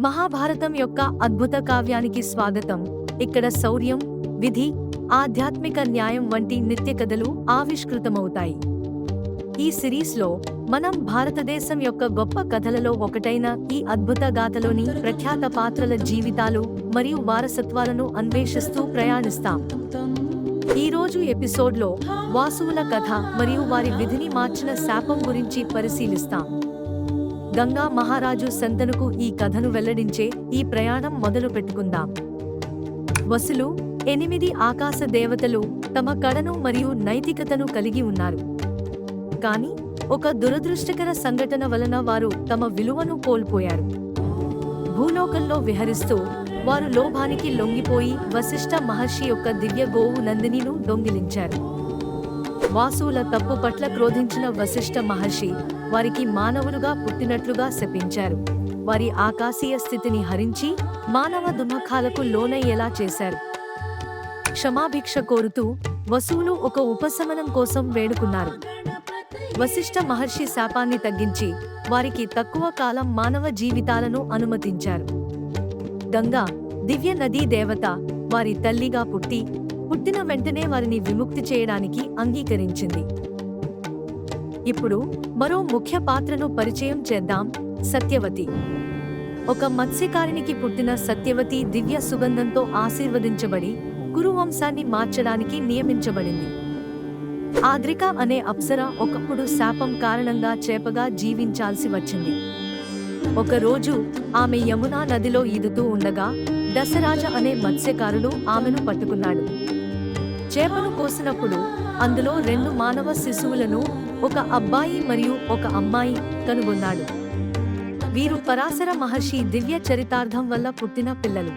మహాభారతం యొక్క అద్భుత కావ్యానికి స్వాగతం. ఇక్కడ శౌర్యం విధి ఆధ్యాత్మిక న్యాయం వంటి నిత్య కథలు ఆవిష్కృతమవుతాయి. ఈ సిరీస్లో మనం భారతదేశం యొక్క గొప్ప కథలలో ఒకటైన ఈ అద్భుత గాథలోని ప్రఖ్యాత పాత్రల జీవితాలు మరియు వారసత్వాలను అన్వేషిస్తూ ప్రయాణిస్తాం. ఈ రోజు ఎపిసోడ్లో వాసువుల కథ మరియు వారి విధిని మార్చిన శాపం గురించి పరిశీలిస్తాం. గంగా మహారాజు సంతనుకు ఈ కథను వెల్లడించే ఈ ప్రయాణం మొదలు పెట్టుకుందాం. వసులు ఎనిమిది ఆకాశ దేవతలు తమ కళను మరియు నైతికతను కలిగి ఉన్నారు. కానీ ఒక దురదృష్టకర సంఘటన వలన వారు తమ విలువను కోల్పోయారు. భూలోకంలో విహరిస్తూ వారు లోభానికి లొంగిపోయి వశిష్ఠ మహర్షి యొక్క దివ్య గోవు నందినిను దొంగిలించారు. వాసువుల తప్పు పట్ల క్రోధించిన వశిష్ఠ మహర్షి వారికి మానవులుగా పుట్టినట్లుగా శపించారు. వారి ఆకాశీయ స్థితిని హరించి మానవ దుమఖాలకు లోనయ్యేలా చేశారు. క్షమాభిక్ష కోరుతూ వసువులు ఒక ఉపశమనం కోసం వేడుకున్నారు. వశిష్ఠ మహర్షి శాపాన్ని తగ్గించి వారికి తక్కువ కాలం మానవ జీవితాలను అనుమతించారు. గంగా దివ్య నదీ దేవత వారి తల్లిగా పుట్టి పుట్టిన వెంటనే వారిని విముక్తి చేయడానికి అంగీకరించింది. ఇప్పుడు మరో ముఖ్య పాత్రను పరిచయం చేద్దాం సత్యవతి. ఒక మత్స్యకారినికి పుట్టిన సత్యవతి దివ్య సుగంధంతో ఆశీర్వదించబడి కురువంశాన్ని మార్చడానికి నియమించబడింది. ఆద్రిక అనే అప్సర ఒకప్పుడు శాపం కారణంగా చేపగా జీవించాల్సి వచ్చింది. ఒకరోజు ఆమె యమునా నదిలో ఈదుతూ ఉండగా దశరాజ అనే మత్స్యకారుడు ఆమెను పట్టుకున్నాడు. చేపను కోసినప్పుడు అందులో రెండు మానవ శిశువులను ఒక అబ్బాయి మరియు ఒక అమ్మాయి కనుగొన్నాడు. వీరు పరాశర మహర్షి దివ్య చరితార్థం వల్ల పుట్టిన పిల్లలు.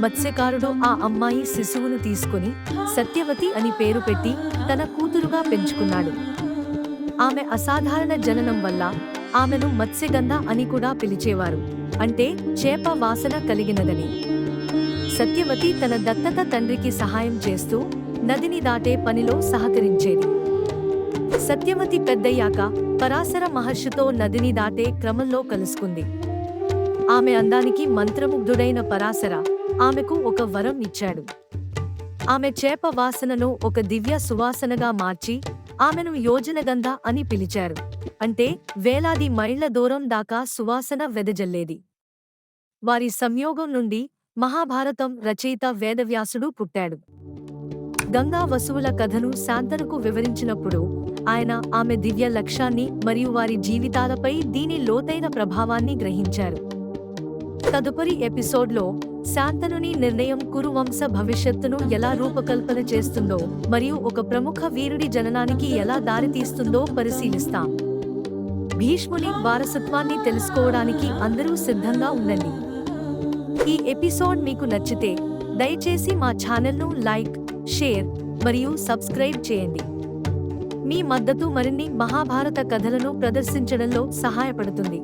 మత్స్యకారుడు ఆ అమ్మాయి శిశువును తీసుకుని సత్యవతి అని పేరు పెట్టి తన కూతురుగా పెంచుకున్నాడు. ఆమె అసాధారణ జననం వల్ల ఆమెను మత్స్యగంధ అని కూడా పిలిచేవారు. అంటే చేప వాసన కలిగినదని. సత్యవతి తన దత్తత తండ్రికి సహాయం చేస్తూ నదిని దాటే పనిలో సహకరించేది. సత్యవతి పెద్దయ్యాక పరాశర మహర్షితో నదిని దాటే క్రమంలో కలుసుకుంది. ఆమె అందానికి మంత్రముగ్ధుడైన పరాశర ఆమెకు ఒక వరం ఇచ్చాడు. ఆమె చేప వాసనను ఒక దివ్య సువాసనగా మార్చి ఆమెను యోజనగంధ అని పిలిచారు. అంటే వేలాది మైళ్ళ దూరం దాకా సువాసన వెదజల్లేది. వారి సంయోగం నుండి మహాభారతం రచయిత వేదవ్యాసుడు పుట్టాడు. గంగా వసువుల కథను శాంతనుకు వివరించినప్పుడు ఆయన ఆమె దివ్య లక్ష్యాన్ని మరియు వారి జీవితాలపై దీని లోతైన ప్రభావాన్ని గ్రహించారు. తదుపరి ఎపిసోడ్లో శాంతనుని నిర్ణయం కురువంశ భవిష్యత్తును ఎలా రూపకల్పన చేస్తుందో మరియు ఒక ప్రముఖ వీరుడి జననానికి ఎలా దారితీస్తుందో పరిశీలిస్తాం. భీష్ముని వారసత్వాన్ని తెలుసుకోవడానికి అందరూ సిద్ధంగా ఉండండి. ఈ ఎపిసోడ్ మీకు నచ్చితే దయచేసి మా ఛానల్ను లైక్ షేర్ మరియు సబ్స్క్రైబ్ చేయండి. మీ మద్దతు మరిన్ని మహాభారత కథలను ప్రదర్శించడంలో సహాయపడుతుంది.